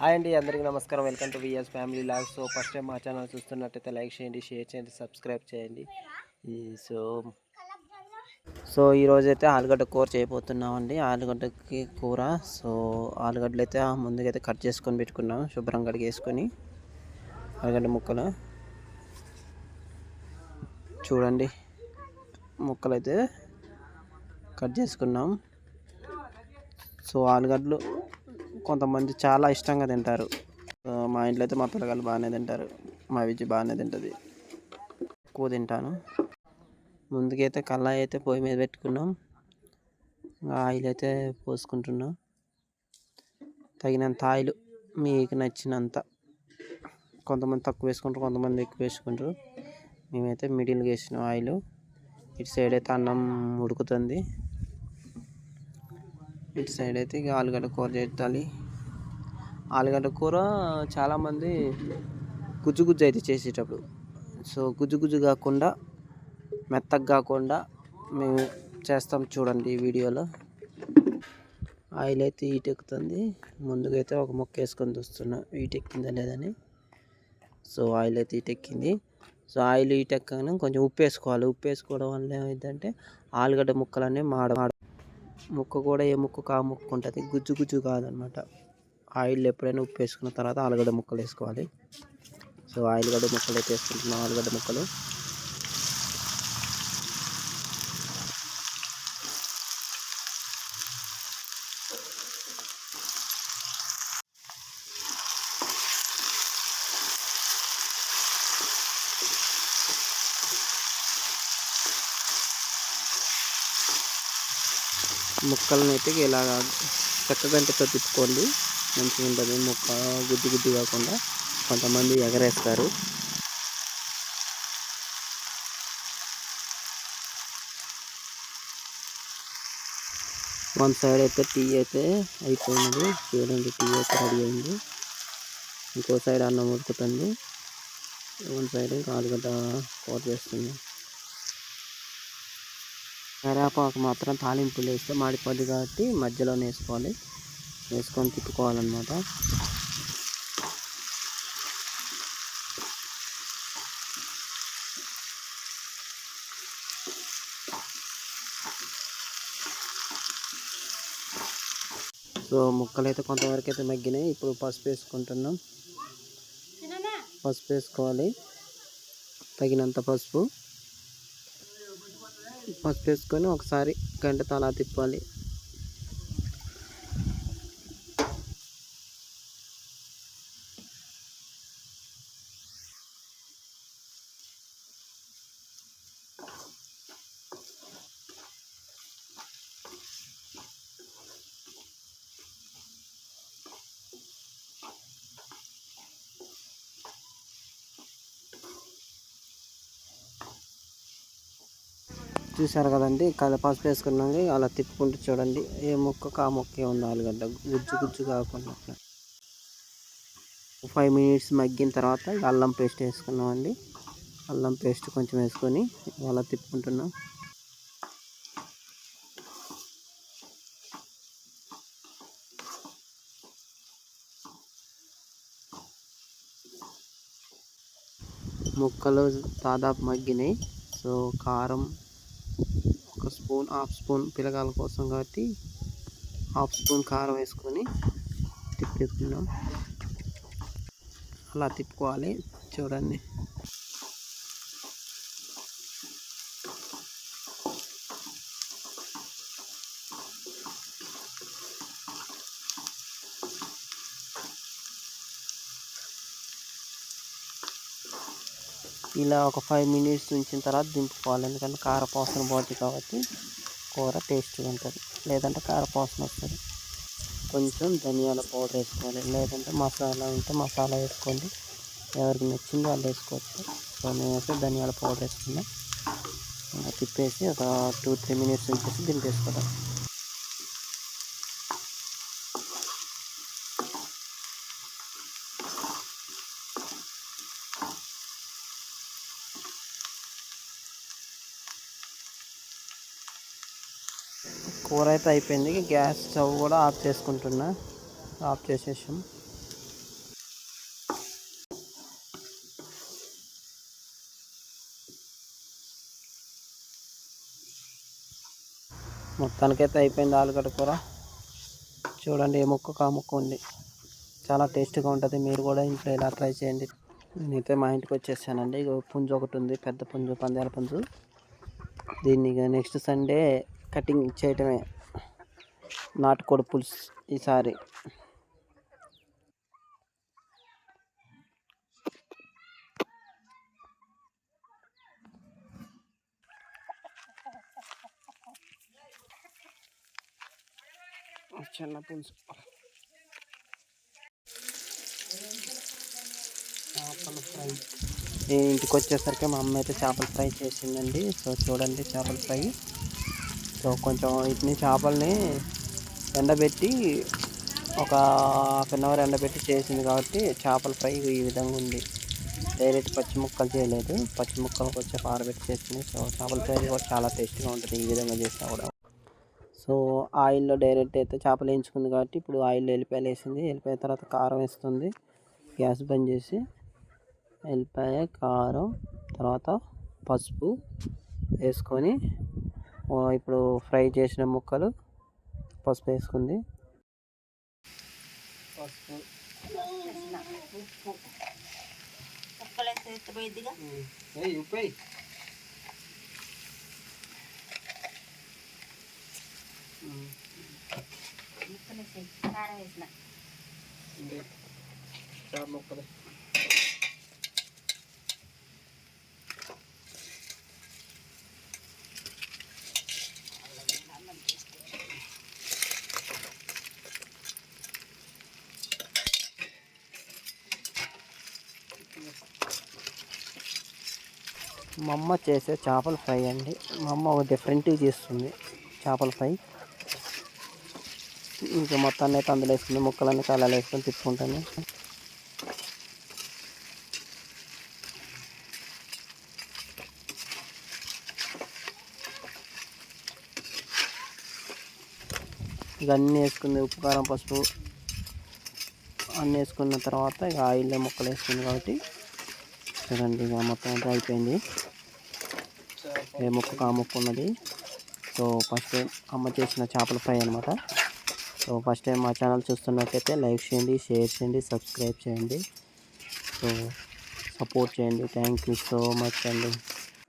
Hi అండి అందరికీ నమస్కారం. Welcome to VS family vlog so first time మా ఛానల్ చూస్తున్నట్టయితే లైక్ చేయండి షేర్ చేయండి సబ్స్క్రైబ్ చేయండి. సో సో ఈరోజు అయితే ఆలుగడ్డ కూర చేయబోతున్నామండి. ఆలుగడ్డకి కూర. సో ఆలుగడ్డలు అయితే ముందుకైతే కట్ చేసుకొని పెట్టుకున్నాం శుభ్రం కడిగేసుకొని. ఆలుగడ్డ ముక్కలు. చూడండి ముక్కలు అయితే కట్ చేసుకున్నాం. సో ఆలుగడ్డలు కొంతమంది చాలా ఇష్టంగా తింటారు. మా ఇంట్లో అయితే మా పిల్లగాళ్ళు బాగానే తింటారు. మా విజయ్ బాగానే తింటుంది. ఎక్కువ తింటాను. ముందుకైతే కళాయి అయితే పొయ్యి మీద పెట్టుకున్నాం. ఆయిల్ అయితే పోసుకుంటున్నాం. తగినంత ఆయిల్ మీకు నచ్చినంత. కొంతమంది తక్కువ వేసుకుంటారు కొంతమంది ఎక్కువ వేసుకుంటారు. మేమైతే మిడిల్గా వేసినాం ఆయిల్. ఇటు సైడ్ అయితే అన్నం ఉడుకుతుంది. ఇటు సైడ్ అయితే ఇక ఆలుగడ్డ కూర చేయాలి ఆలుగడ్డ కూర చాలామంది గుజ్జు గుజ్జు అయితే చేసేటప్పుడు. సో గుజ్జు గుజ్జు కాకుండా మెత్తగా కాకుండా మేము చేస్తాం చూడండి ఈ వీడియోలో. ఆయిల్ అయితే హీట్ ఎక్కుతుంది. ముందుగా అయితే ఒక మొక్క వేసుకొని చూస్తున్నా హీట్ ఎక్కిందా లేదని. సో ఆయిల్ అయితే హీట్ ఎక్కింది. సో ఆయిల్ హీట్ ఎక్కగానే కొంచెం ఉప్పు వేసుకోవాలి. ఉప్పు వేసుకోవడం వల్ల ఏమైందంటే ఆలుగడ్డ ముక్కలన్నీ మాడ ముక్క కూడా ఏ ముక్క ఆ ముక్క ఉంటుంది? గుజ్జు గుజ్జు కాదనమాట. ఆయిల్ ఎప్పుడైనా ఉప్పు వేసుకున్న తర్వాత ఆలుగడ్డ ముక్కలు వేసుకోవాలి. సో ఆలుగడ్డ ముక్కలు అయితే వేసుకుంటున్నాం. ఆలుగడ్డ ముక్కలు. ముక్కలను అయితే ఇలాగ చెక్కగంటతో తిప్పుకోండి మంచిగా ఉంటుంది. ముక్క గుడ్డి గుడ్డి కాకుండా కొంతమంది ఎగరేస్తారు. వన్ సైడ్ అయితే టీ అయితే అయిపోయింది. చూడండి టీ అయితే రెడీ అయింది. ఇంకో సైడ్ అన్నం ఉడుకుతుంది. వన్ సైడ్ ఇంకా ఆలుగడ్డ కూర చేస్తుంది. కరివేపాకు మాత్రం తాలింపులు వేస్తే మాడిపోద్ది కాబట్టి మధ్యలోనే వేసుకోవాలి. వేసుకొని తిప్పుకోవాలన్నమాట. సో ముక్కలు అయితే కొంతవరకు అయితే మగ్గినాయి. ఇప్పుడు పసుపు వేసుకుంటున్నాం. పసుపు వేసుకోవాలి. తగినంత పసుపు. పసుపు వేసుకొని ఒకసారి గంట తలా తిప్పాలి. చూసారు కదండి. కల పసుపు వేసుకున్నాక అలా తిప్పుకుంటూ చూడండి. ఏ మొక్కకు ఆ మొక్కే ఉంది ఆలుగడ్డ గుజ్జు గుజ్జు కాకుండా ఫైవ్ మినిట్స్ మగ్గిన తర్వాత అల్లం పేస్ట్ వేసుకున్నామండి. అల్లం పేస్ట్ కొంచెం వేసుకొని అలా తిప్పుకుంటున్నాం. ముక్కలు దాదాపు మగ్గినాయి. సో కారం స్పూన్ హాఫ్ స్పూన్ పిల్లగాల కోసం కాబట్టి హాఫ్ స్పూన్ కారం వేసుకొని తిప్పేసుకున్నాం అలా తిప్పుకోవాలి. చూడండి. ఇలా ఒక ఫైవ్ మినిట్స్ ఉంచిన తర్వాత దింపుకోవాలి. ఎందుకంటే కారపోసన పోతుంది కాబట్టి కూర టేస్ట్గా ఉంటుంది. లేదంటే కారపోసన వస్తుంది. కొంచెం ధనియాల పౌడర్ వేసుకోవాలి. లేదంటే మసాలా ఉంటే మసాలా వేసుకోండి. ఎవరికి నచ్చింది వాళ్ళు వేసుకోవచ్చు. సో నేనైతే ధనియాల పౌడర్ వేసుకున్నాను తిప్పేసి ఒక టూ త్రీ మినిట్స్ ఉంచేసి దింపేసుకోవాలి కూర అయితే అయిపోయింది. గ్యాస్ స్టవ్ కూడా ఆఫ్ చేసుకుంటున్నా. ఆఫ్ చేసేసాం. మొత్తానికైతే అయిపోయింది ఆలుగడ్డ కూర. చూడండి ఏ ముక్క కా ముక్క ఉంది. చాలా టేస్ట్గా ఉంటుంది. మీరు కూడా ఇంట్లో ఇలా ట్రై చేయండి. నేనైతే మా ఇంటికి వచ్చేసానండి. పుంజు ఒకటి ఉంది. పెద్ద పుంజు పందేల పుంజు. దీన్ని నెక్స్ట్ సండే కటింగ్ చేయటమే నాటుకోడి పులుసు ఈసారి. చిన్న పులుసు చేపల ఫ్రై నేను ఇంటికి వచ్చేసరికి మా అమ్మ అయితే చేపల ఫ్రై చేసిందండి. సో చూడండి చేపల ఫ్రై. సో కొంచెం వీటిని చేపల్ని ఎండబెట్టి ఒక హాఫ్ అన్ అవర్ ఎండబెట్టి చేసింది కాబట్టి చేపల ఫ్రై ఈ విధంగా ఉంది. డైరెక్ట్ పచ్చి ముక్కలు చేయలేదు. పచ్చి ముక్కలు కొంచెం ఆరబెట్టి చేసింది. సో చేపల ఫ్రై కూడా చాలా టేస్ట్గా ఉంటుంది. ఈ విధంగా చేసినా కూడా. సో ఆయిల్లో డైరెక్ట్ అయితే చేపలు వేయించుకుంది కాబట్టి ఇప్పుడు ఆయిల్లో వెళ్ళిపోయలు వేసింది. వెళ్ళిపోయిన తర్వాత కారం వేస్తుంది. గ్యాస్ బంద్ చేసి వెళ్ళిపోయ కారం తర్వాత పసుపు వేసుకొని ఇప్పుడు ఫ్రై చేసిన ముక్కలు పసుపు వేసుకుంది పసుపు ఏయ్, ఉప్పు వేయ్. ఉమ్, ఇంకే. ముక్కలు మా అమ్మ చేసే చేపల ఫ్రై అండి. మా అమ్మ ఒక డిఫరెంట్గా చేస్తుంది చేపల ఫ్రై. ఇంకా మొత్తాన్ని అయితే అందులో వేసుకుని ముక్కలన్నీ కాలాలు వేసుకొని తిప్పుకుంటాను. ఇక అన్నీ వేసుకుంది ఉప్పు కారం పసుపు అన్నీ వేసుకున్న తర్వాత ఇక ఆయిల్లో ముక్కలు వేసుకుంది కాబట్టి చూడండి ఇక మొత్తం అంతా అయిపోయింది. ఏ ముక్క ఆ ముక్క ఉన్నది. సో ఫస్ట్ టైం అమ్మ చేసిన చేపల ఫ్రై అనమాట సో ఫస్ట్ టైం మా ఛానల్ చూస్తున్నట్టయితే లైక్ చేయండి షేర్ చేయండి సబ్స్క్రైబ్ చేయండి. సో సపోర్ట్ చేయండి. థ్యాంక్ యూ సో మచ్ అండి.